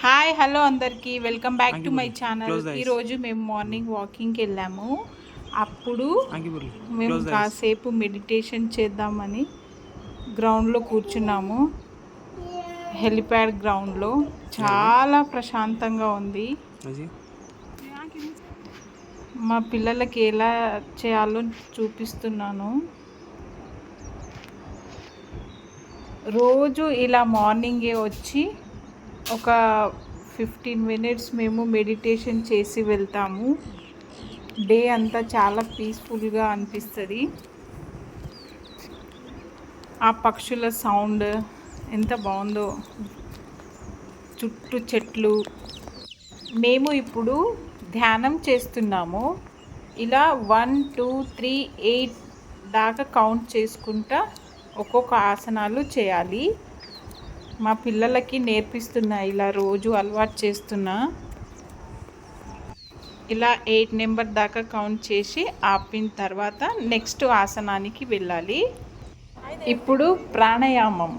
Hi hello అందరికీ. Welcome back to my channel. ఈరోజు మేము మార్నింగ్ వాకింగ్కి వెళ్ళాము. అప్పుడు మేము కాసేపు మెడిటేషన్ చేద్దామని గ్రౌండ్లో కూర్చున్నాము. హెలిప్యాడ్ గ్రౌండ్లో చాలా ప్రశాంతంగా ఉంది. మా పిల్లలకి ఎలా చేయాలో చూపిస్తున్నాను. రోజు ఇలా మార్నింగే వచ్చి ఒక ఫిఫ్టీన్ మినిట్స్ మేము మెడిటేషన్ చేసి వెళ్తాము. డే అంతా చాలా పీస్ఫుల్గా అనిపిస్తుంది. ఆ పక్షుల సౌండ్ ఎంత బాగుందో. చుట్టూ చెట్లు. మేము ఇప్పుడు ధ్యానం చేస్తున్నాము. ఇలా వన్ టూ త్రీ ఎయిట్ దాకా కౌంట్ చేసుకుంటా ఒక్కొక్క ఆసనాలు చేయాలి. మా పిల్లలకి నేర్పిస్తున్నా ఇలా రోజు అలవాటు చేస్తున్నా. ఇలా ఎయిట్ నెంబర్ దాకా కౌంట్ చేసి ఆపిన తర్వాత నెక్స్ట్ ఆసనానికి వెళ్ళాలి. ఇప్పుడు ప్రాణాయామం.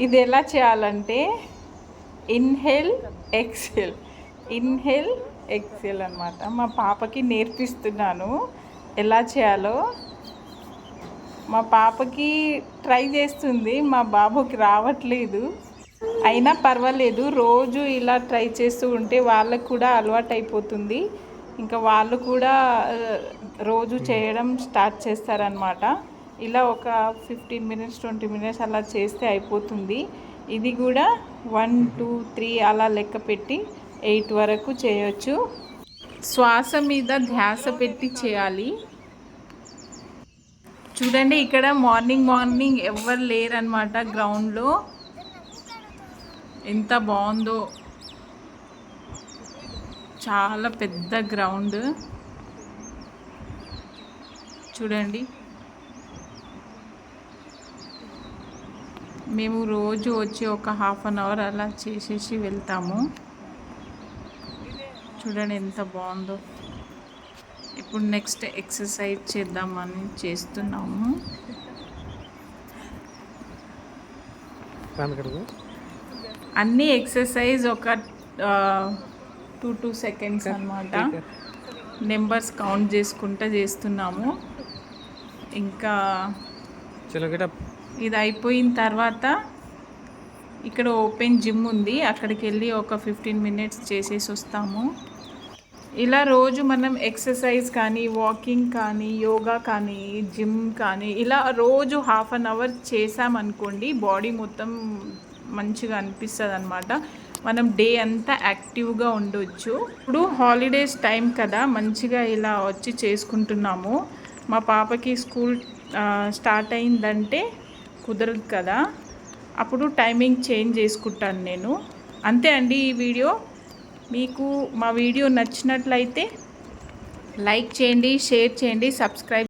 ఇది ఎలా చేయాలంటే ఇన్హెల్ ఎక్సెల్. ఇన్హెల్ ఎక్సెల్ అనమాట మా పాపకి నేర్పిస్తున్నాను. ఎలా చేయాలో మా పాపకి ట్రై చేస్తుంది మా బాబుకి రావట్లేదు. అయినా పర్వాలేదు రోజు ఇలా ట్రై చేస్తూ ఉంటే వాళ్ళకు కూడా అలవాటు అయిపోతుంది ఇంకా వాళ్ళు కూడా రోజు చేయడం స్టార్ట్ చేస్తారనమాట ఇలా ఒక ఫిఫ్టీన్ మినిట్స్ ట్వంటీ మినిట్స్ అలా చేస్తే అయిపోతుంది. ఇది కూడా వన్ టూ త్రీ అలా లెక్క పెట్టి ఎయిట్ వరకు చేయొచ్చు. శ్వాస మీద ధ్యాస పెట్టి చేయాలి. చూడండి ఇక్కడ మార్నింగ్ మార్నింగ్ ఎవరు లేరనమాట గ్రౌండ్లో. ఎంత బాగుందో. చాలా పెద్ద గ్రౌండ్. చూడండి. మేము రోజు వచ్చి ఒక హాఫ్ అన్ అవర్ అలా చేసేసి వెళ్తాము. చూడండి ఎంత బాగుందో. ఇప్పుడు నెక్స్ట్ ఎక్సర్సైజ్ చేద్దామని చేస్తున్నాము. అన్ని ఎక్సర్సైజ్ ఒక టూ టూ సెకండ్స్ అన్నమాట. నెంబర్స్ కౌంట్ చేసుకుంటూ చేస్తున్నాము. ఇంకా ఇది అయిపోయిన తర్వాత ఇక్కడ ఓపెన్ జిమ్ ఉంది. అక్కడికి వెళ్ళి ఒక ఫిఫ్టీన్ మినిట్స్ చేసేసి వస్తాము. ఇలా రోజు మనం ఎక్సర్సైజ్ కానీ వాకింగ్ కానీ యోగా కానీ జిమ్ కానీ ఇలా రోజు హాఫ్ అన్ అవర్ చేసామనుకోండి బాడీ మొత్తం మంచిగా అనిపిస్తుంది అనమాట మనం డే అంతా యాక్టివ్గా ఉండొచ్చు. ఇప్పుడు హాలిడేస్ టైం కదా మంచిగా ఇలా వచ్చి చేసుకుంటున్నాము. మా పాపకి స్కూల్ స్టార్ట్ అయిందంటే కుదరదు కదా. అప్పుడు టైమింగ్ చేంజ్ చేసుకుంటాను నేను. అంతే అండి ఈ వీడియో. మీకు మా వీడియో నచ్చినట్లయితే లైక్ చేయండి షేర్ చేయండి సబ్స్క్రైబ్